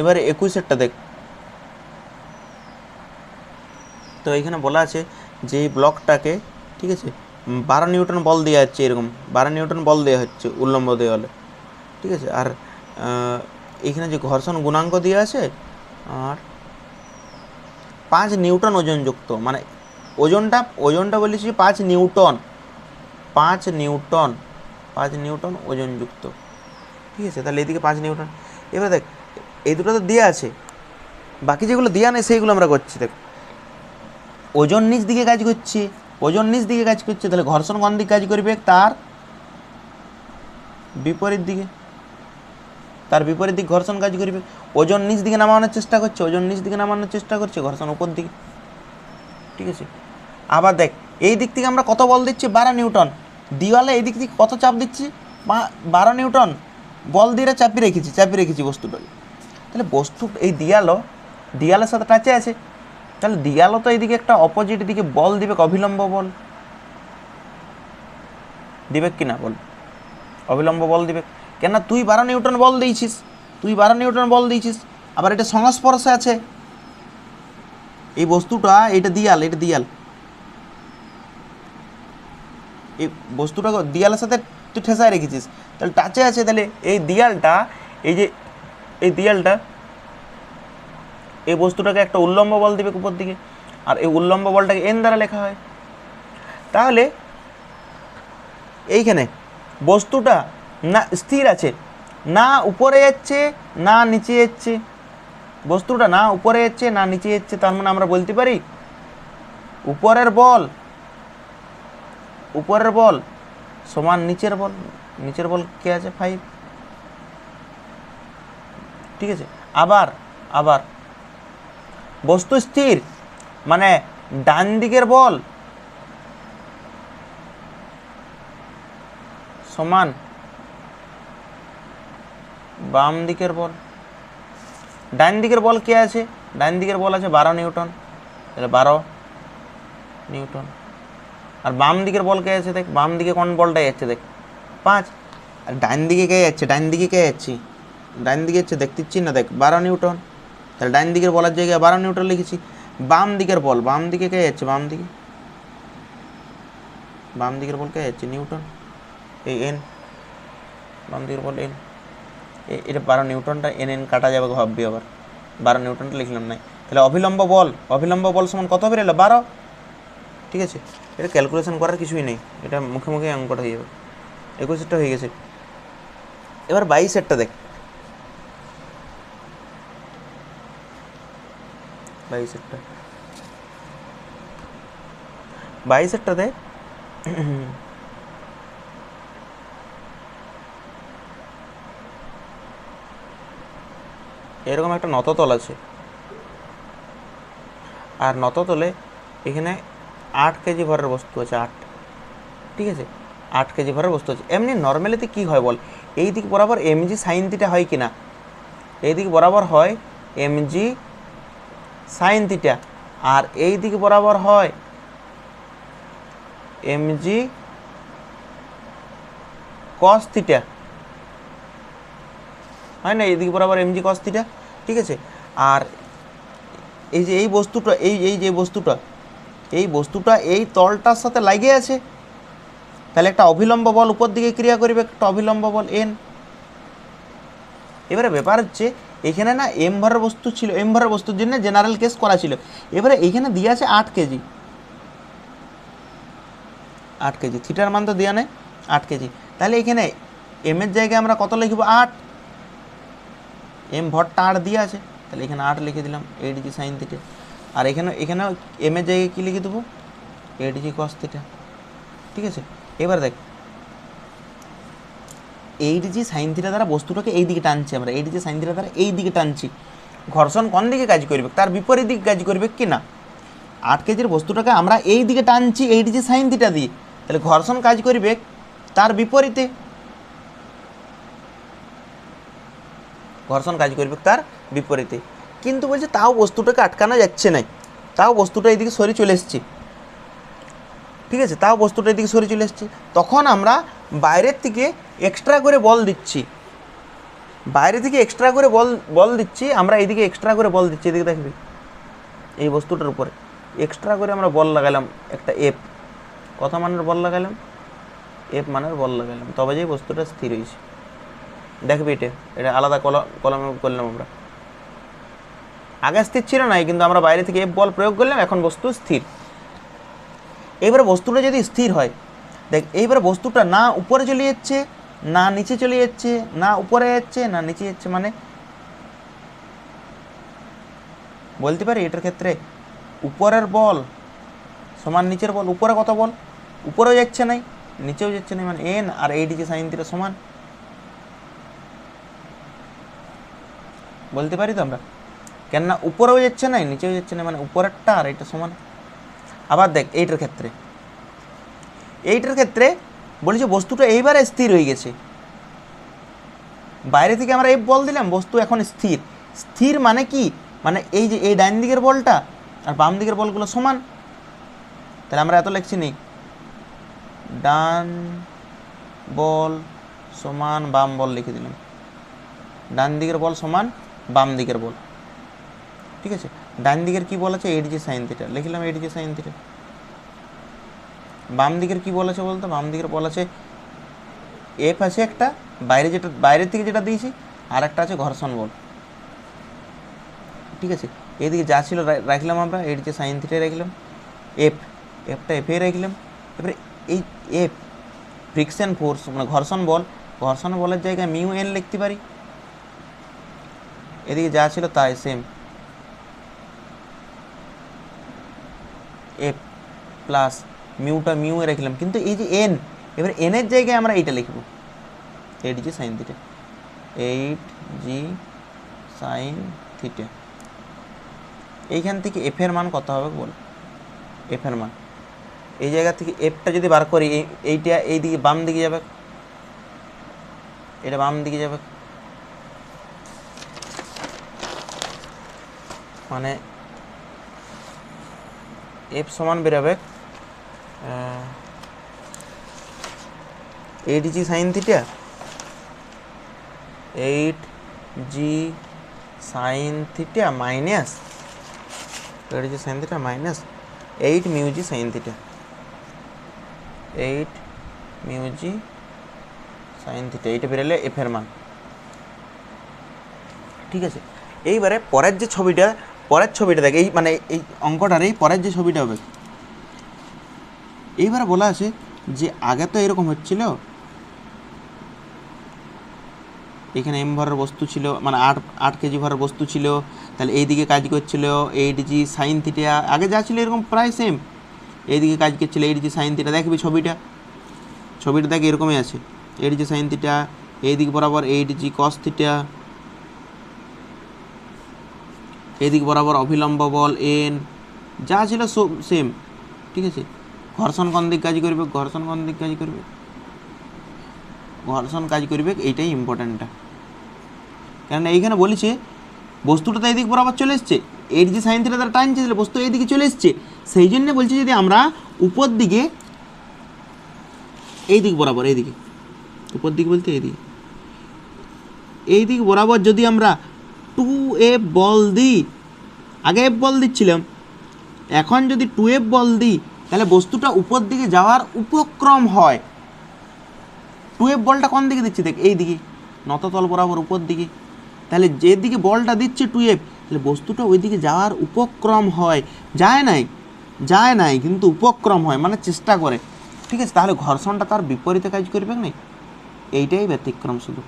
এবারে একুশেরটা দেখ। তো এখানে বলা আছে যে ব্লকটাকে, ঠিক আছে বারো নিউটন বল দেওয়া হচ্ছে এরকম, বারো নিউটন বল দেওয়া হচ্ছে উল্লম্ব দেওয়ালে, ঠিক আছে, আর এখানে যে ঘর্ষণ গুণাঙ্ক দেওয়া আছে, আর পাঁচ নিউটন ওজনযুক্ত মানে ওজনটা ওজনটা বলেছি পাঁচ নিউটন পাঁচ নিউটন পাঁচ নিউটন ওজনযুক্ত, ঠিক আছে, তাহলে এদিকে পাঁচ নিউটন, এবার দেখ এই দুটো তো দেওয়া আছে। বাকি যেগুলো দেওয়া নেই সেইগুলো আমরা করছি, দেখ। ওজন নিচ দিকে কাজ করছে, ওজন নিচ দিকে কাজ করছে, তাহলে ঘর্ষণ কোন দিকে কাজ করবে? তার বিপরীত দিকে। তার বিপরীত দিক ঘর্ষণ কাজ করবে। ওজন নিচ দিকে নামানোর চেষ্টা করছে, ওজন নিচ দিকে নামানোর চেষ্টা করছে, ঘর্ষণ উপর দিকে। ঠিক আছে? আবার দেখ, এই দিক থেকে আমরা কত বল দিচ্ছি? বারো নিউটন। দিওয়ালে এই দিক থেকে কত চাপ দিচ্ছি? বা- বারো নিউটন। বল দিয়ে চাপিয়ে রেখেছি চাপিয়ে রেখেছি বস্তুটাকে। তাহলে বস্তু এই দিয়ালো দিয়ালের সাথে টাচে আছে। তাহলে দিয়ালো তো এইদিকে একটা অপোজিট দিকে বল দিবে অভিলম্ব বল। দিবে কি না বল? অবিলম্ব বল দিবে। কেন তুই বারো নিউটন বল দিয়েছিস, তুই বারো নিউটন বল দিয়েছিস, আবার এটা সংস্পর্শে আছে। এই বস্তুটা এটা দিয়াল এটা দিয়াল। এই বস্তুটা দিয়ালের সাথে তুই ঠেসায় রেখেছিস। তাহলে টাচে আছে, তাহলে এই দিয়ালটা, এই যে এই দেয়ালটা এই বস্তুটাকে একটা উল্লম্ব বল দেবে উপর দিকে, আর এই উল্লম্ব বলটাকে এন দ্বারা লেখা হয়। তাহলে এইখানে বস্তুটা না স্থির আছে, না উপরে যাচ্ছে, না নিচে যাচ্ছে। বস্তুটা না উপরে যাচ্ছে, না নিচে যাচ্ছে, তার মানে আমরা বলতে পারি উপরের বল উপরের বল সমান নিচের বল নিচের বল কে আছে? ফাইভ ঠিক আছে? আবার আবার। বস্তু স্থির মানে ডান দিকের বল সমান বাম দিকের বল। ডান দিকের বল কে আছে? ডান দিকের বল আছে বারো নিউটন। তাহলে বারো নিউটন। আর বাম দিকের বল কে আছে দেখ? বাম দিকে কোন বলটা যাচ্ছে দেখ? পাঁচ। আর ডান দিকে কে যাচ্ছে ডান দিকে কে যাচ্ছে ডান দিকে যাচ্ছে দেখতেছি না দেখ, বারো নিউটন। তাহলে ডাইন দিকের বলার জায়গায় বারো নিউটন লিখেছি। বাম দিকের বল, বাম দিকে কে যাচ্ছে? বাম দিকে। বাম দিকের বল কে যাচ্ছে? নিউটন। এই এন। বাম দিকের বল এন। এটা বারো নিউটনটা, এন এন কাটা যাবে ভাববি আবার। বারো নিউটনটা লিখলাম নাই। তাহলে অভিলম্ব বল অভিলম্ব বল সমান কত বেরোলো বারো। ঠিক আছে? এটা ক্যালকুলেশন করার কিছুই নেই। এটা মুখে মুখে অঙ্কটা হয়ে যাবে। একুশেরটা হয়ে গেছে। এবার বাইশেরটা দেখ। বাইশেরটা বাইশেরটা দেখ এরকম একটা নততল আছে। আর নততলে এখানে আট কেজি ভরের বস্তু আছে, আট। ঠিক আছে? আট কেজি ভরের বস্তু আছে। এমনি নর্মালিতে কি হয় বল? এই দিক বরাবর এমজি সাইন থিটা হয় কি না এই দিক বরাবর হয় এমজি সাইন থিটা আর এই দিক বরাবর হয় এমজি কস থিটা হয় না এদিকে বরাবর এমজি কস থিটা ঠিক আছে? আর এই যে, এই বস্তুটা, এই এই যে বস্তুটা, এই বস্তুটা এই তলটার সাথে লাগিয়ে আছে, তাহলে একটা অভিলম্ব বল উপর দিকে ক্রিয়া করবে, একটা অভিলম্ব বল এন এবারে ব্যাপার হচ্ছে এখানে না এম ভরের বস্তু ছিল এম ভরের বস্তুর জন্য জেনারেল কেস করা ছিল। এবারে এইখানে দিয়ে আছে আট কেজি। আট কেজি। থিটার মান তো দেওয়া নেই, আট কেজি। তাহলে এখানে এম এর জায়গায় আমরা কত লিখব? আট। এম ভরটা আট দিয়ে আছে। তাহলে এখানে আট লিখে দিলাম এইট জি সাইন থিটা আর এখানে এখানে এম এর জায়গায় কী লিখে দেবো? এইট জি কস থিটা ঠিক আছে? এবার দেখ এইট জি সাইন থিটা দ্বারা বস্তুটাকে এই দিকে টানছি আমরা। এইট জি সাইন থিটা দ্বারা এই দিকে টানছি। ঘর্ষণ কোন দিকে কাজ করবে? তার বিপরীত দিকে কাজ করবে কি না? আট কেজির বস্তুটাকে আমরা এই দিকে টানছি এইট জি সাইন থিটা দিয়ে। তাহলে ঘর্ষণ কাজ করবে তার বিপরীতে। ঘর্ষণ কাজ করবে তার বিপরীতে। কিন্তু বলছে তাও বস্তুটাকে আটকানো যাচ্ছে না। তাও বস্তুটা এইদিকে সরে চলে এসছে। ঠিক আছে? তাও বস্তুটা এদিকে সরে চলে এসছে। তখন আমরা বাইরের থেকে এক্সট্রা করে বল দিচ্ছি। বাইরে থেকে এক্সট্রা করে বল বল দিচ্ছি, আমরা এদিকে এক্সট্রা করে বল দিচ্ছি, এদিকে দেখবি? এই বস্তুটার উপরে। এক্সট্রা করে আমরা বল লাগালাম একটা এপ কত মানের বল লাগালাম? এফ মানের বল লাগালাম। তবে যে বস্তুটা স্থির হয়েছে। দেখবি এটা? এটা আলাদা কলম কলমে করলাম আমরা। আগে স্থির ছিল না, কিন্তু আমরা বাইরে থেকে এফ বল প্রয়োগ করলাম, এখন বস্তু স্থির। এবারে বস্তুটা যদি স্থির হয়, দেখ, এইবারে বস্তুটা না উপরে চলে যাচ্ছে, না নিচে চলে যাচ্ছে, না উপরে যাচ্ছে, না নিচে যাচ্ছে মানে বলতে পারি এটার ক্ষেত্রে উপরের বল সমান নিচের বল, উপরে কত বল? উপরেও যাচ্ছে নাই, নিচেও যাচ্ছে না মানে এন আর এই যে সাইন থিটা সমান। বলতে পারি তো আমরা? কেননা উপরেও যাচ্ছে নাই, নিচেও যাচ্ছে না মানে উপরেরটা আর এটা সমান। আবার দেখ, এইটার ক্ষেত্রে। এইটার ক্ষেত্রে বলেছে, বস্তুটা এইবারে স্থির হয়ে গেছে। বাইরে থেকে আমরা এই বল দিলাম, বস্তু এখন স্থির। স্থির মানে কি? মানে এই যে, এই ডাইন দিকের বলটা আর বাম দিকের বলগুলো সমান। তাহলে আমরা এত লিখছি নি ডান বল সমান বাম বল লিখে দিলাম। ডান দিকের বল সমান বাম দিকের বল। ঠিক আছে? ডান দিকের কি বল আছে এইট জি সাইন থিটা লিখলাম এইট জি সাইন থিটা বাম দিকের কি বল আছে বলতো? বাম দিকের বল আছে এফ আছে একটা, বাইরে যেটা, বাইরের থেকে যেটা দিয়েছি আর একটা আছে ঘর্ষণ বল। ঠিক আছে? এদিকে যা ছিল রাখলাম আমরা এইট জি সাইন থিটা রাখলাম। এফ এফটা এফে রাখলাম। এবারে এই এফ ফ্রিকশন ফোর্স মানে ঘর্ষণ বল, ঘর্ষণ বলের জায়গায় মিউ এন লিখতে পারি। এদিকে যা ছিল তাই সেম এফ প্লাস মিউটা মিউ রাখলাম। কিন্তু এই যে এন এবার এনের জায়গায় আমরা এইটা লিখব। Eight g sine theta eight g sine theta এইখান থেকে এফ এর মান কত হবে বল? এফ এর মান। এই জায়গা থেকে এফটা যদি বার করি, এই, এইটা এই দিকে বাম দিকে যাবে। এটা বাম দিকে যাবে। মানে এফ সমান বেরোবে eight g sine theta eight g sine theta minus eight g sine theta minus eight mu g sine theta eight mu g sine theta এইটা বেরোলে এফ এর মান। ঠিক আছে? এইবারে পরের যে ছবিটা পরের ছবিটা দেখ, এই মানে এই অঙ্কটার এই পরের যে ছবিটা হবে, এইবারে বলা আছে যে আগে তো এরকম হচ্ছিল, এখানে এম ভরের বস্তু ছিল মানে আট আট কেজি ভরের বস্তু ছিল, তাহলে এইদিকে কাজ করছিল এইট জি সাইন থিটা আগে যা ছিল এরকম প্রায় সেম এইদিকে কাজ করছিল এইট জি সাইন থিটা দেখবি ছবিটা ছবিটা দেখ এরকমই আছে এইট জি সাইন থিটা এইদিক বরাবর এইট জি কস থিটা এদিক বরাবর অভিলম্ব বল, এন, যা ছিল সেম ঠিক আছে? ঘর্ষণ কোন দিক কাজ করবে? ঘর্ষণ কোন দিক কাজ করবে? ঘর্ষণ কাজ করবে, এইটাই ইম্পর্ট্যান্টটা কেননা এইখানে বলেছে, বস্তুটা তো এদিক বরাবর চলে এসছে, এর যে সাইন থিটা তারা টানছে তাহলে বস্তু এইদিকে চলে এসছে। সেই জন্য বলছে যদি আমরা উপর দিকে এই দিক বরাবর, এইদিকে, উপর দিক বলতে এইদিকে এই দিক বরাবর যদি আমরা টু এফ বল দিই। আগে এফ বল দিচ্ছিলাম। এখন যদি টু এফ বল দিই, তাহলে বস্তুটা উপর দিকে যাওয়ার উপক্রম হয়। টু এফ বলটা কোন দিকে দিচ্ছি? দেখ এই দিকে নততল বরাবর উপর দিকে। তাহলে যেদিকে বলটা দিচ্ছে টু এফ তাহলে বস্তুটা ওই দিকে যাওয়ার উপক্রম হয়। যায় নাই? যায় নাই, কিন্তু উপক্রম হয় মানে চেষ্টা করে। ঠিক আছে, তাহলে ঘর্ষণটা তার বিপরীতে কাজ করবে না? এইটাই ব্যতিক্রম শুধু।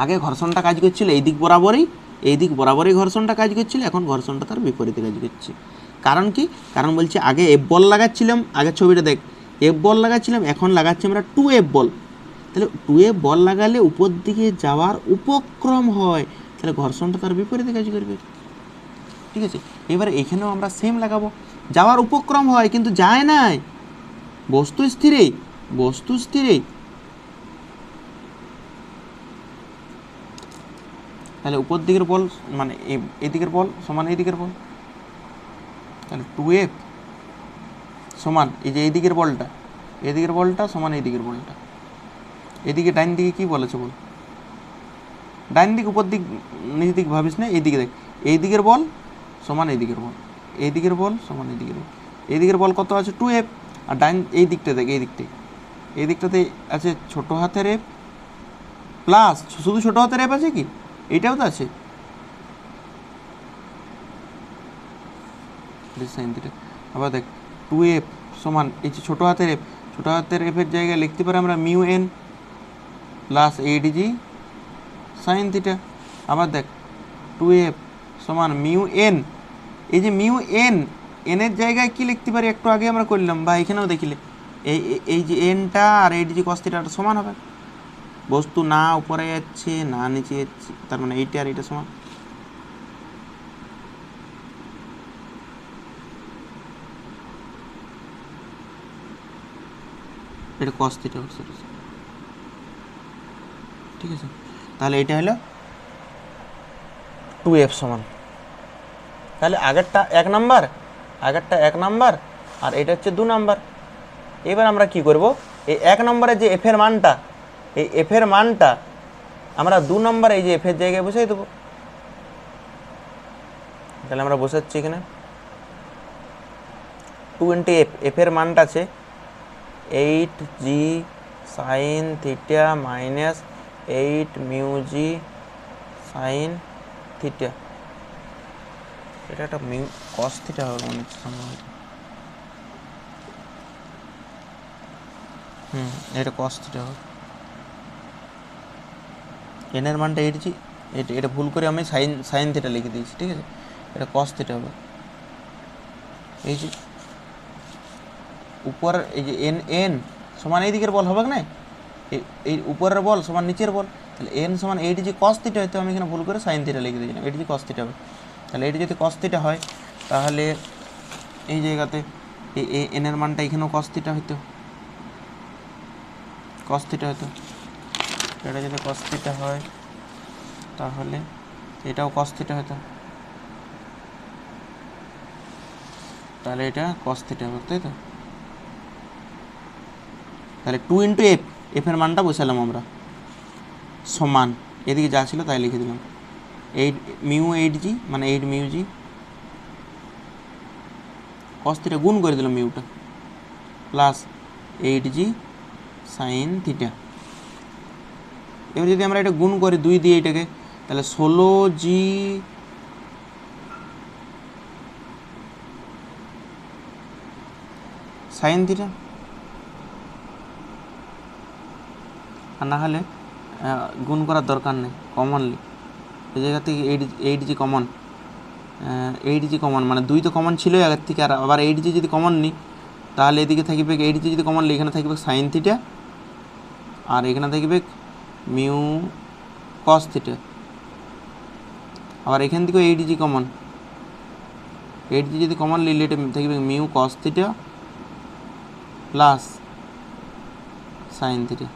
আগে ঘর্ষণটা কাজ করছিল এই দিক বরাবরই এই দিক বরাবরই ঘর্ষণটা কাজ করছিল, এখন ঘর্ষণটা তার বিপরীতে কাজ করছে। কারণ কি? কারণ বলছি আগে এফ বল লাগাচ্ছিলাম আগের ছবিটা দেখ এফ বল লাগাচ্ছিলাম, এখন লাগাচ্ছি আমরা টু এফ বল তাহলে টু এফ বল লাগালে উপর দিকে যাওয়ার উপক্রম হয়, তাহলে ঘর্ষণটা তার বিপরীতে কাজ করবে। ঠিক আছে? এবারে এখানেও আমরা সেম লাগাবো। যাওয়ার উপক্রম হয়, কিন্তু যায় নাই। বস্তু স্থিরেই বস্তু স্থিরেই। তাহলে উপর দিকের বল মানে এদিকের বল সমান এই দিকের বল? তাহলে টু এফ সমান এই যে এই দিকের বলটা এদিকের বলটা সমান এই দিকের বলটা। এদিকে ডাইন দিকে কি বলেছে বল? ডাইন দিক, উপর দিক, নিচ দিক ভাবিস না এই দিকে দেখ, এই দিকের বল সমান এই দিকের বল, এই দিকের বল সমান এই দিকের বল। এই দিকের বল কত আছে? টু এফ আর ডাইন, এই দিকটা দেখ, এই দিকটাই। এই দিকটাতে আছে ছোট হাতের এফ প্লাস শুধু ছোট হাতের এফ আছে কি? এইটাও তো আছে। আবার দেখ টু এফ সমান, এই যে ছোটো হাতের এফ ছোটো হাতের এফের জায়গায় লিখতে পারি আমরা mu N plus eight g sine theta আবার দেখ টু এফ সমান মিউ এন এই যে মিউ এন এনের জায়গায় কি লিখতে পারি? একটু আগে আমরা করলাম, বা এখানেও দেখিলে। এই, এই- যে এনটা আর এইট জি কস থিটাটা সমান হবে। বস্তু না উপরে যাচ্ছে, না নিচে যাচ্ছে, তার মানে এইটা আর এইটা সমান। এটা কস থিটা ঠিক আছে? তাহলে এটা হলো টু এফ সমান। তাহলে আগেরটা এক নাম্বার, আগেরটা এক নাম্বার, আর এটা হচ্ছে দু নাম্বার। এবার আমরা কি করব? এই এক নম্বরে যে এফের মানটা এই এফের মানটা আমরা দু নম্বর এই যে এফের জায়গায় বসাই দেবো। তাহলে আমরা বসাচ্ছি এখানে। টু ইন্টু এফ এফের মানটা আছে eight g sine theta minus eight mu g sine theta এটা একটা মিউ কস থিটা হবে মনে হচ্ছে হুম, এটা কস থিটা হবে। এনের মানটা এইট জি এটা এটা ভুল করে আমি সাইন সাইন থিটা লিখে দিয়েছি, ঠিক আছে? এটা কস থিটা হবে। এই যে, উপর, এই যে এন এন সমান এই দিকের বল হবে না এই- উপরের বল সমান নিচের বল। তাহলে এন সমান এইট জি কস হয়তো আমি এখানে ভুল করে সাইন থিটা লিখে দিয়েছিলাম। এইট জি কস হবে। তাহলে এইট যদি কস হয়, তাহলে এই জায়গাতে এই এনের মানটা এখানেও কস থিটা হইতো। কস হতো এটা যদি কস থিটা হয়, তাহলে এটাও কস থিটা হতো। তাহলে এটা কস থিটা হবে তাই তো? তাহলে টু ইন্টু এফ এফের মানটা বসালাম আমরা। সমান, এদিকে যা ছিল তাই লিখে দিলাম। এইট মিউ এইট জি মানে eight mu g cos theta গুণ করে দিলাম মিউটা plus eight g sine theta এবার যদি আমরা এটা গুণ করি দুই দিয়ে এটাকে, তাহলে ষোলো জি সাইন থিটা। আর না হলে গুণ করার দরকার নেই কমনলি এই জায়গা থেকে eight eight g common eight g common মানে দুই তো কমন ছিলই আগের থেকে, আর আবার এইট জি যদি কমন নিই, তাহলে এদিকে থাকবে এইট জি যদি কমন নিই, এখানে থাকবে সাইন থিটা, আর এখানে থাকবে মিউ কস থিটা। আবার এখান থেকেও eight g common eight g যদি কমন নিলে এটা থাকবে mu cos theta plus sine theta.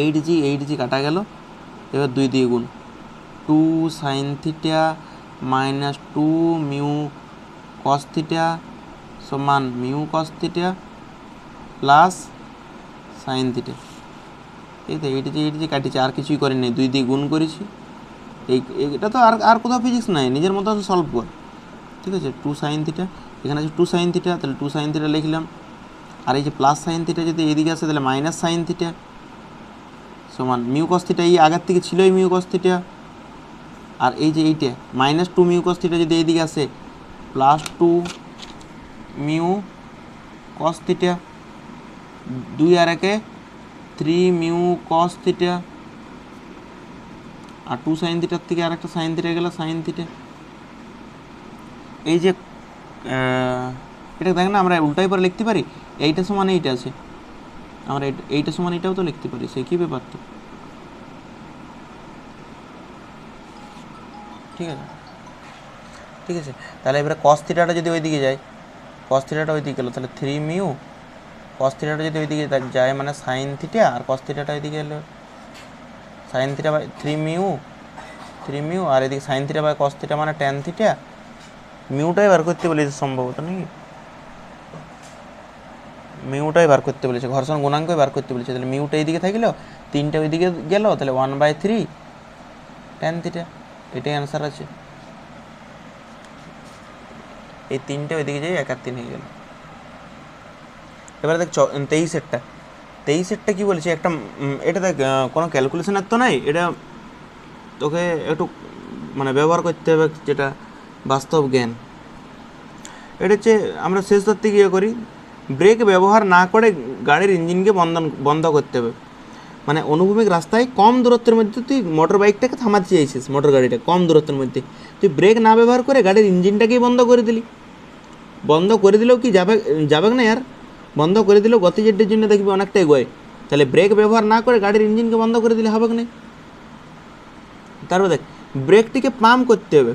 Eight g eight g কাটা গেল, এবার দুই দিয়ে গুণ। Two sine theta minus two mu cos theta সমান mu cos theta plus sine theta. এই তো এইট জি এইট জি কাটিছে আর কিছুই করিনি, দুই দিয়ে গুণ করেছি। এই, এটা তো আর আর কোথাও ফিজিক্স নাই, নিজের মতো সলভ কর। ঠিক আছে টু সাইন থিটা এখানে আছে টু সাইন থিটা তাহলে টু সাইন থিটা লিখলাম। আর এই যে প্লাস সাইন থিটা যদি এদিকে আসে, তাহলে মাইনাস সাইন থিটা সমান মিউ কস থিটা এই আগের থেকে ছিলই মিউ কস থিটা আর এই যে এইটা minus two mu cos theta যদি এইদিকে আসে plus two mu cos theta দুই আর একে থ্রি মিউ কস থিটা, আর টু সাইন থিটার থেকে আর একটা সাইন থিটা গেল সাইন থিটা এই যে এটা দেখ না, আমরা উল্টাই পরে লিখতে পারি? এইটা সমান এইটা আছে। আমরা এইটা সমান এটাও তো লিখতে পারি সে কি ব্যাপার তো? ঠিক আছে? ঠিক আছে? তাহলে এবারে কস থিটাটা যদি ওইদিকে যায় কস থিটাটা ওইদিকে গেলো, তাহলে থ্রি মিউ কস থিটাটা যদি ওইদিকে যায় মানে সাইন থিটা আর কস থিটাটা ওইদিকে এলো। Sine theta by three mu three mu আর এদিকে sine theta by cos theta মানে টেন থিটা মিউটাই বার করতে বলেছে সম্ভবত নাকি? মিউটাই বার করতে বলেছে, ঘর্ষণ গুণাঙ্কই বার করতে বলেছে। তাহলে মিউটা এইদিকে থাকল তিনটে ওইদিকে গেল, তাহলে one by three tan theta এটাই অ্যান্সার আছে। এই তিনটে ওইদিকে যাই এক আর তিন হয়ে গেল। এবারে দেখ চ- তেইশেরটা তেইশেরটা কি বলছে? একটা এটা দেখ কোনো ক্যালকুলেশনের তো নাই। এটা তোকে একটু মানে ব্যবহার করতে হবে যেটা বাস্তব জ্ঞান। এটা হচ্ছে, আমরা শেষ ধরতে গিয়ে করি ব্রেক ব্যবহার না করে গাড়ির ইঞ্জিনকে বন্ধ বন্ধ করতে হবে। মানে অনুভূমিক রাস্তায় কম দূরত্বের মধ্যে তুই মোটর বাইকটাকে থামাতে চাইছিস মোটর গাড়িটা কম দূরত্বের মধ্যে। তুই ব্রেক না ব্যবহার করে গাড়ির ইঞ্জিনটাকেই বন্ধ করে দিলি। বন্ধ করে দিলেও কি যাবে যাবে না আর? বন্ধ করে দিলেও গতিজেটের জন্য দেখবি অনেকটা এগোয়। তাহলে ব্রেক ব্যবহার না করে গাড়ির ইঞ্জিনকে বন্ধ করে দিলে হবে না? তারপর দেখ ব্রেকটিকে পাম্প করতে হবে।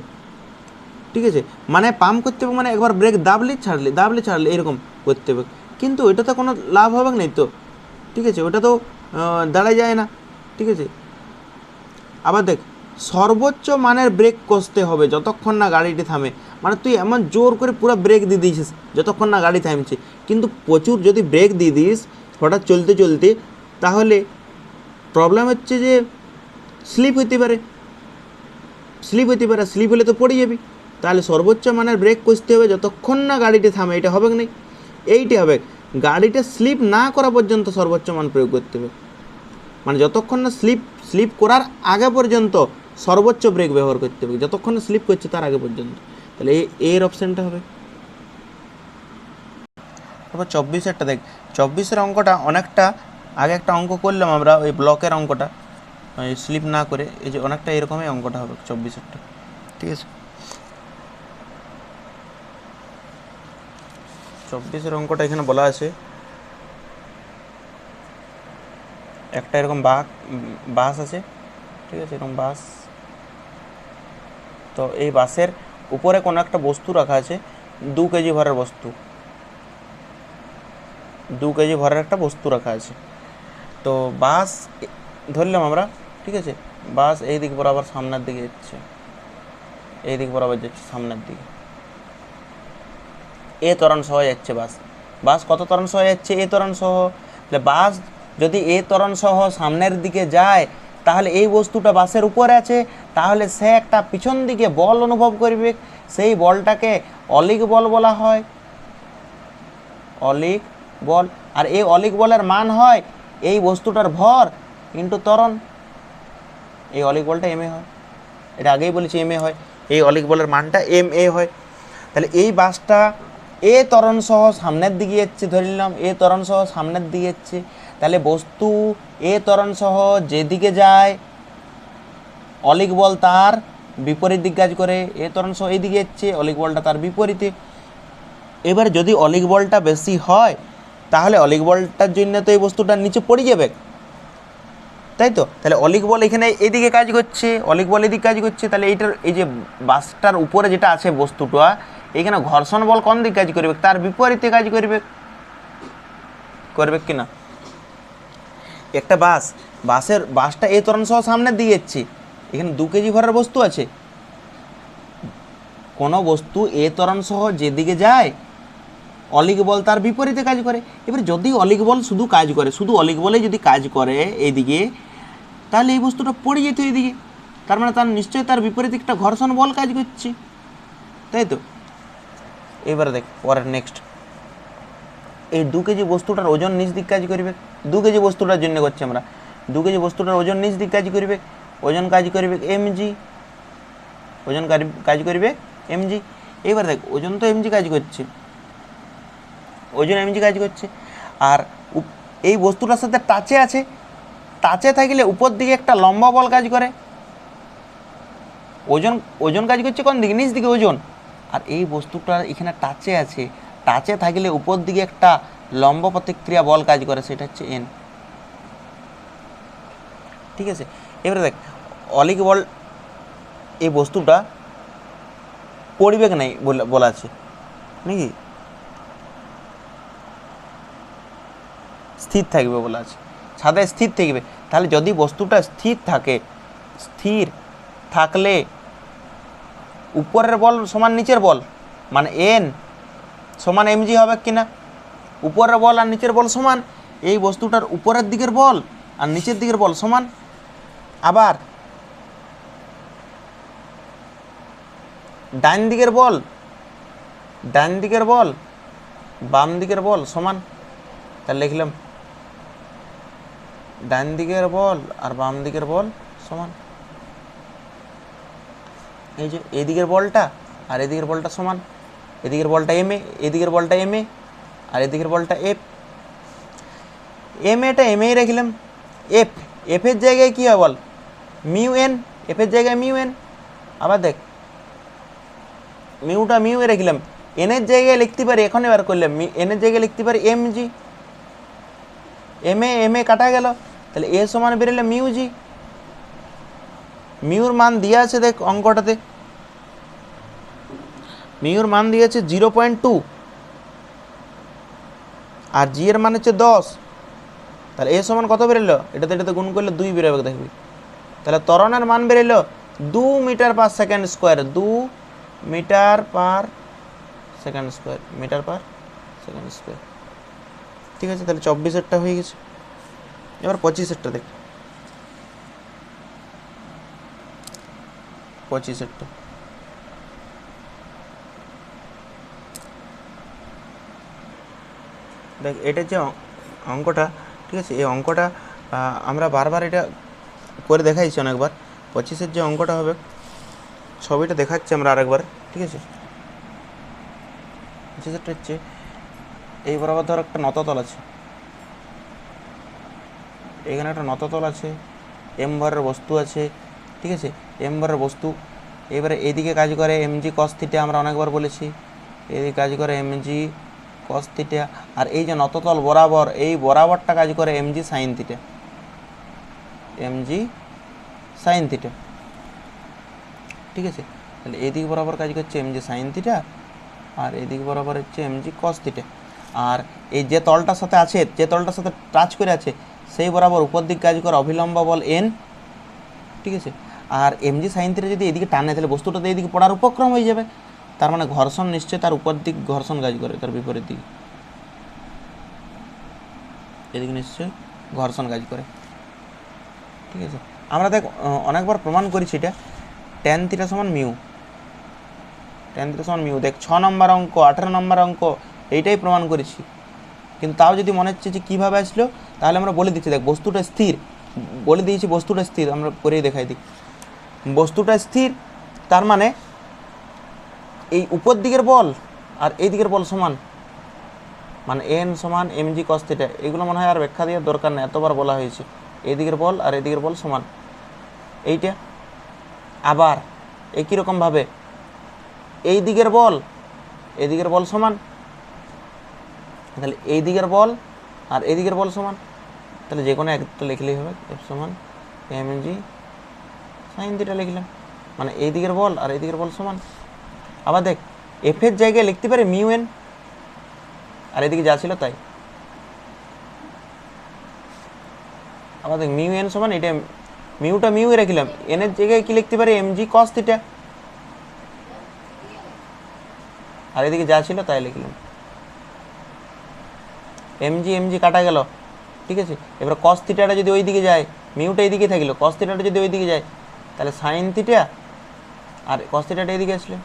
ঠিক আছে? মানে পাম্প করতে হবে মানে একবার ব্রেক দাবলি ছাড়লি দাবলি ছাড়লি, এরকম করতে হবে। কিন্তু এটা তো কোনো লাভ হবে না তো? ঠিক আছে? ওটা তো দাঁড়ায় যায় না। ঠিক আছে? আবার দেখ, সর্বোচ্চ মানের ব্রেক কষতে হবে যতক্ষণ না গাড়িটি থামে। মানে তুই এমন জোর করে পুরো ব্রেক দিয়ে দিয়েছিস, যতক্ষণ না গাড়ি থামছে। কিন্তু প্রচুর যদি ব্রেক দিয়ে দিস, হঠাৎ চলতে চলতে, তাহলে প্রবলেম হচ্ছে যে স্লিপ হতে পারে। স্লিপ হতে পারে স্লিপ হলে তো পড়ে যাবি। তাহলে সর্বোচ্চ মানের ব্রেক কষতে হবে, যতক্ষণ না গাড়িটি থামে, এটা হবে নাই? এইটি হবে, গাড়িটা স্লিপ না করা পর্যন্ত সর্বোচ্চ মান প্রয়োগ করতে হবে। মানে যতক্ষণ না স্লিপ স্লিপ করার আগে পর্যন্ত সর্বোচ্চ ব্রেক ব্যবহার করতে হবে। যতক্ষণ না স্লিপ করছে তার আগে পর্যন্ত। তাহলে এর অপশানটা হবে। তারপর চব্বিশ চব্বিশেরটা দেখ, চব্বিশের অঙ্কটা অনেকটা আগে একটা অঙ্ক করলাম আমরা, ওই ব্লকের অঙ্কটা। স্লিপ না করে, এই যে অনেকটা এরকমই অঙ্কটা হবে, চব্বিশ চব্বিশেরটা ঠিক আছে? চব্বিশের অঙ্কটা এখানে বলা আছে। একটা এরকম বাঘ বাস আছে। ঠিক আছে? এরকম বাস তো এই বাসের উপরে কোনো একটা বস্তু রাখা আছে, দু কেজি ভরের বস্তু। দু কেজি ভরের একটা বস্তু রাখা আছে। তো বাস ধরলাম আমরা, ঠিক আছে? বাস এই দিক বরাবর সামনের দিকে যাচ্ছে। এই দিক বরাবর যাচ্ছে সামনের দিকে। এ ত্বরণ সহ যাচ্ছে বাস। বাস কত ত্বরণ সহ যাচ্ছে? এ ত্বরণ সহ। বাস যদি এ ত্বরণ সহ সামনের দিকে যায় তাহলে এই বস্তুটা বাসের উপরে আছে, তাহলে সে একটা পিছন দিকে বল অনুভব করবে। সেই বলটাকে অলিক বল বলা হয়। অলিক বল। আর এই অলিক বলের মান হয় এই বস্তুটার ভর ইন্টু ত্বরণ। এই অলিক বলটা এম এ হয়। এটা আগেই বলেছি এম এ হয়। এই অলিক বলের মানটা এম এ হয়। তাহলে এই বাসটা এ ত্বরণ সহ সামনের দিকে যাচ্ছে, ধরে নিলাম, এ ত্বরণ সহ সামনের দিকে যাচ্ছে। তাহলে বস্তু এ ত্বরণ সহ যেদিকে যায়, অলিক বল তার বিপরীত দিক কাজ করে, এ ত্বরণ সহ এইদিকে যাচ্ছে, অলিক বলটা তার বিপরীতে। এবার যদি অলিক বলটা বেশি হয়, তাহলে অলিক বলটার জন্য তো এই বস্তুটা নিচে পড়ে যাবে। তাই তো? তাহলে অলিক বল এখানে এদিকে কাজ করছে, অলিক বল এদিকে কাজ করছে, তাহলে এইটার, এই যে বাসটার উপরে যেটা আছে বস্তুটা এখানে ঘর্ষণ বল কোন দিকে কাজ করবে? তার বিপরীতে কাজ করবে। করবে কি না একটা বাস, বাসের বাসটা এই ত্বরণ সহ সামনের দিকে যাচ্ছে। এখানে দু কেজি ভরার বস্তু আছে। কোনো বস্তু এ ত্বরণ সহ যেদিকে যায়, অলিক বল তার বিপরীতে কাজ করে। এবার যদি অলিক বল শুধু কাজ করে, শুধু অলিক বলে যদি কাজ করে এইদিকে, তাহলে এই বস্তুটা পড়ে যেত এইদিকে। তার মানে তার নিশ্চয়ই তার বিপরীতে একটা ঘর্ষণ বল কাজ করছে। তাই তো? এবারে দেখ, পরের নেক্সট এই দু কেজি বস্তুটার ওজন নিচ দিক কাজ করবে। দু কেজি বস্তুটার জন্য করছি আমরা। দু কেজি বস্তুটার ওজন নিচ দিক কাজ করবে। ওজন কাজ করবে এমজি। ওজন কাজ- করবে এমজি। এবার দেখ, ওজন তো এমজি কাজ করছে। ওজন এমজি কাজ করছে। আর এই বস্তুটার সাথে টাচে আছে। টাচে থাকলে উপর দিকে একটা লম্বা বল কাজ করে। ওজন ওজন কাজ করছে কোন দিকে? নিচ দিকে ওজন। আর এই বস্তুটা এখানে টাচে আছে। টাচে থাকলে উপর দিকে একটা লম্ব প্রতিক্রিয়া বল কাজ করে, সেটা হচ্ছে এন ঠিক আছে? এবারে দেখ, অলিক বল এই বস্তুটা পরিবেগ নাই বলে- আছে। নাকি? স্থির থাকবে বলা আছে। ছাদে স্থির থাকবে। তাহলে যদি বস্তুটা স্থির থাকে, স্থির থাকলে উপরের বল সমান নিচের বল মানে এন সমান এমজি হবে কি না উপরের বল আর নিচের বল সমান? এই বস্তুটার উপরের দিকের বল আর নিচের দিকের বল সমান? আবার ডান দিকের বল, ডান দিকের বল, বাম দিকের বল সমান? তাহলে লিখলাম ডান দিকের বল আর বাম দিকের বল সমান। এই যে এদিকের বলটা আর এদিকের বলটা সমান? এদিকের বলটা এম এ এদিকের বলটা এম এ আর এদিকের বলটা এফ এম এটা এম এই রাখলাম। এফ এফের জায়গায় কী হয় বল? মিউ এন এফের জায়গায় মিউ এন আবার দেখ, মিউটা মিউ এ রাখলাম। এনের জায়গায় লিখতে পারি, এখন এবার করলাম এনের জায়গায় লিখতে পারি m g m a m a কাটা গেল, তাহলে এ সমান বেরোলে মিউ জি মিউর মান দিয়ে আছে দেখ অঙ্কটাতে। মিউর মান দিয়েছে জিরো পয়েন্ট টু আর জি এর মান হচ্ছে দশ। তাহলে এ সমান কত বেরোলো? এটাতে এটাতে গুণ করলে দুই বেরোবে দেখবি। তাহলে তরণের মান বেরোলো দু মিটার পার সেকেন্ড স্কোয়ার, দু metre per second square, metre per second square. ঠিক আছে, তাহলে চব্বিশেরটা হয়ে গেছে। এবার পঁচিশেরটা দেখ। পঁচিশেরটা। দেখ, এটা যে অঙ্কটা, ঠিক আছে? এই অঙ্কটা আমরা বারবার এটা করে দেখাইছি অনেকবার। পঁচিশের যে অঙ্কটা হবে, ছবিটা দেখাচ্ছি আমরা আরেকবার, ঠিক আছে? পঁচিশেরটা হচ্ছে, এই বরাবর ধর একটা নততল আছে। এখানে একটা নততল আছে এম ভরের বস্তু আছে, ঠিক আছে? এম ভরের বস্তু, এবারে এদিকে কাজ করে এমজি কস আমরা অনেকবার বলেছি। এদিকে কাজ করে এমজি কস থিটা আর এই যে নততল বরাবর, এই বরাবরটা কাজ করে mg sine theta mg sine theta ঠিক আছে? তাহলে এদিক বরাবর কাজ করছে এমজি সাইন থিটা আর এদিক বরাবর হচ্ছে এমজি কস থিটা আর এই যে তলটার সাথে আছে, যে তলটার সাথে টাচ করে আছে, সেই বরাবর উপর দিক কাজ করে অভিলম্ব বল এন ঠিক আছে? আর এমজি সাইন থিটা যদি এদিকে টানে, তাহলে বস্তুটা তো এদিকে পড়ার উপক্রম হয়ে যাবে। তার মানে ঘর্ষণ নিশ্চয় তার উপর দিক ঘর্ষণ কাজ করে, তার বিপরীত দিক। এদিকে নিশ্চয় ঘর্ষণ কাজ করে। ঠিক আছে? আমরা দেখ অনেকবার প্রমাণ করেছি এটা। টেন থিটা সমান মিউ টেন থিটা সমান মিউ দেখ, ছ নম্বর অঙ্ক, আঠেরো নম্বর অঙ্ক, এইটাই প্রমাণ করেছি। কিন্তু তাও যদি মনে হচ্ছে যে কীভাবে আসলো, তাহলে আমরা বলে দিচ্ছি, দেখ, বস্তুটা স্থির। বলে দিয়েছি বস্তুটা স্থির, আমরা করেই দেখাই দিই বস্তুটা স্থির, তার মানে এই উপর দিকের বল আর এই দিকের বল সমান। মানে এন সমান এম জি কস থিটা এগুলো মনে হয় আর ব্যাখ্যা দেওয়ার দরকার নেই, এতবার বলা হয়েছে। এদিকের বল আর এদিকের বল সমান। এইটা। আবার একই রকমভাবে এই দিকের বল এদিকের বল সমান। তাহলে এই দিকের বল আর এদিকের বল সমান। তাহলে যে কোনো একটা লিখলেই হবে এফ সমান এম জি সাইন থিটা লিখলাম। মানে এই দিকের বল আর এই দিকের বল সমান। আবার দেখ এফের জায়গায় লিখতে পারে মিউ এন আর এদিকে যা ছিল তাই। আবার দেখ মিউ এন সমান এটা মিউটা মিউ রাখিলাম। এনের জায়গায় কি লিখতে পারে? এম জি কস থিটা আর এদিকে যা ছিল তাই লিখলাম। এম জি এম জি কাটা গেল। ঠিক আছে? এবার কস থিটাটা যদি ওই দিকে যায় মিউটা এইদিকে থাকল। কস থিটাটা যদি ওই দিকে যায়, তাহলে সাইন থিটা আর কস থিটাটা এদিকে আসলে।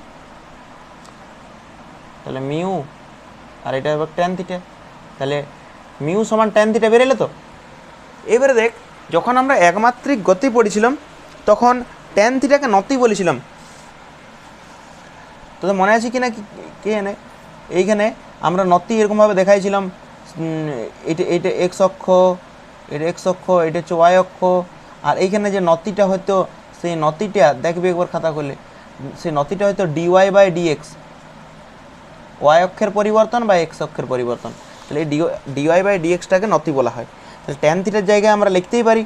তাহলে মিউ, আর এটা এবার ট্যান থিটা তাহলে মিউ সমান ট্যান থিটা বেরোলে তো? এবারে দেখ, যখন আমরা একমাত্রিক গতি পড়েছিলাম, তখন ট্যান থিটাকে নতি বলেছিলাম। তোদের মনে আছে কি না কি এনে এইখানে আমরা নতি এরকমভাবে দেখাইছিলাম এটা এটা এক্স অক্ষ, এটা এক্স অক্ষ, এটা হচ্ছে ওয়াই অক্ষ, আর এইখানে যে নতিটা হয়তো সেই নতিটা দেখবি একবার খাতা করলে সেই নতিটা হয়তো ডিওয়াই বাই ডিএক্স ওয়াই অক্ষের পরিবর্তন বা এক্স অক্ষের পরিবর্তন। তাহলে ডিওয়াই বাই ডিএক্সটাকে নতি বলা হয়। তাহলে ট্যান থিটার জায়গায় আমরা লিখতেই পারি।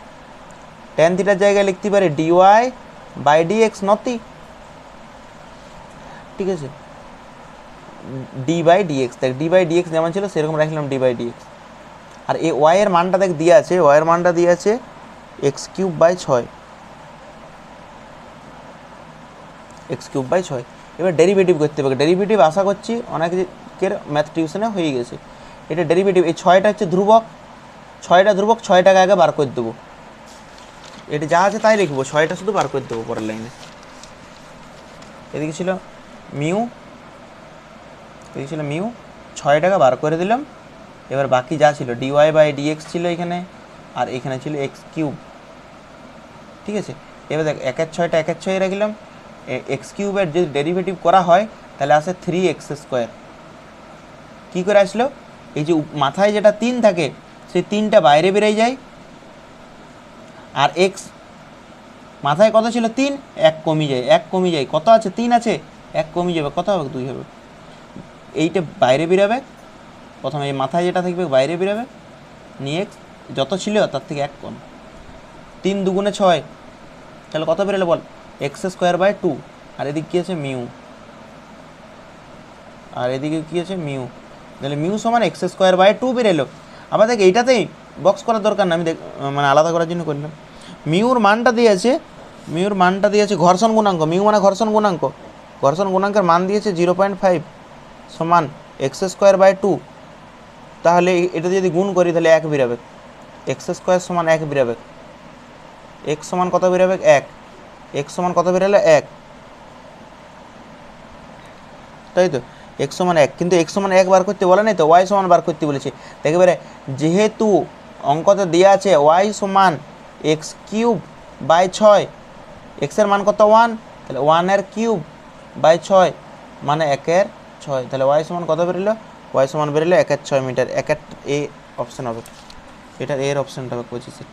ট্যান থিটার জায়গায় লিখতে পারি ডিওয়াই বাই ডিএক্স নতি ঠিক আছে? ডি বাই ডিএক্স দেখ ডি বাই ডিএক্স যেমন ছিল, সেরকম রাখলাম ডি বাই ডিএক্স আর এই ওয়াই এর মানটা দেখ দিয়ে আছে ওয়াই এর মানটা দিয়ে আছে এক্স কিউব বাই ছয়। এক্স কিউব বাই ছয়। এবার ডেরিভেটিভ করতে হবে। ডেরিভেটিভ আশা করছি অনেকের ম্যাথ টিউশনে হয়ে গেছে। এটা ডেরিভেটিভ এই ছয়টা হচ্ছে ধ্রুবক। ছয়টা ধ্রুবক, ছয়টাকে আগে বার করে দেবো। এটা যা আছে তাই লিখব। ছয়টা শুধু বার করে দেবো পরের লাইনে। এদিকে ছিল মিউ। এদিকে ছিল মিউ। ছয় টাকা বার করে দিলাম। এবার বাকি যা ছিল ডিওয়াই বাই ডিএক্স ছিল এখানে, আর এখানে ছিল এক্স কিউব ঠিক আছে? এবার দেখ একের ছয়টা একের ছয় রাখলাম। এক্স কিউবের যদি ডেরিভেটিভ করা হয়, তাহলে আসে থ্রি এক্স স্কোয়ার কী করে আসলো? এই যে মাথায় যেটা তিন থাকে, সেই তিনটা বাইরে বেরিয়ে যায়। আর এক্স মাথায় কত ছিল? তিন, এক কমে যায়, এক কমে যায়। কত আছে? তিন আছে, এক কমে যাবে। কত হবে? দুই হবে। এইটা বাইরে বেরোবে। প্রথমে মাথায় যেটা থাকবে, বাইরে বেরোবে। নিয়ে এক্স যত ছিল, তার থেকে এক কম। তিন দুগুণে ছয়। তাহলে কত বেরোলো বল? X square by two. আর এদিকে কী আছে? মিউ। আর এদিকে কী আছে? মিউ। তাহলে মিউ সমান এক্স স্কোয়ার বাই টু বেরোলো আবার দেখ, এইটাতেই বক্স করার দরকার না। আমি দেখ মানে আলাদা করার জন্য করলাম। মিউর মানটা দিয়েছে, মিউর মানটা দিয়েছে ঘর্ষণ গুণাঙ্ক। মিউ মানে ঘর্ষণ গুণাঙ্ক। ঘর্ষণ গুণাঙ্কের মান দিয়েছে জিরো পয়েন্ট ফাইভ সমান এক্স স্কোয়ার বাই টু। তাহলে এটা যদি গুণ করি, তাহলে এক বেরোবে এক্স স্কোয়ার সমান এক বেরোবে এক্স সমান কত বেরোবে এক। এক্স সমান কত বেরোলে? এক। তাই তো? এক্স সমান এক। কিন্তু এক্স সমান এক বার করতে বলে নাই তো? ওয়াই সমান বার করতে বলেছে। দেখবে যেহেতু অঙ্কতে দেওয়া আছে ওয়াই সমান এক্স কিউব বাই ছয় এক্সের মান কত? ওয়ান তাহলে ওয়ানের কিউব বাই ছয় মানে একের ছয়। তাহলে ওয়াই সমান কত বেরোলো? ওয়াই সমান বেরোলো একের ছয় মিটার। একের এ অপশন হবে। এটার এর অপশনটা হবে পঁচিশে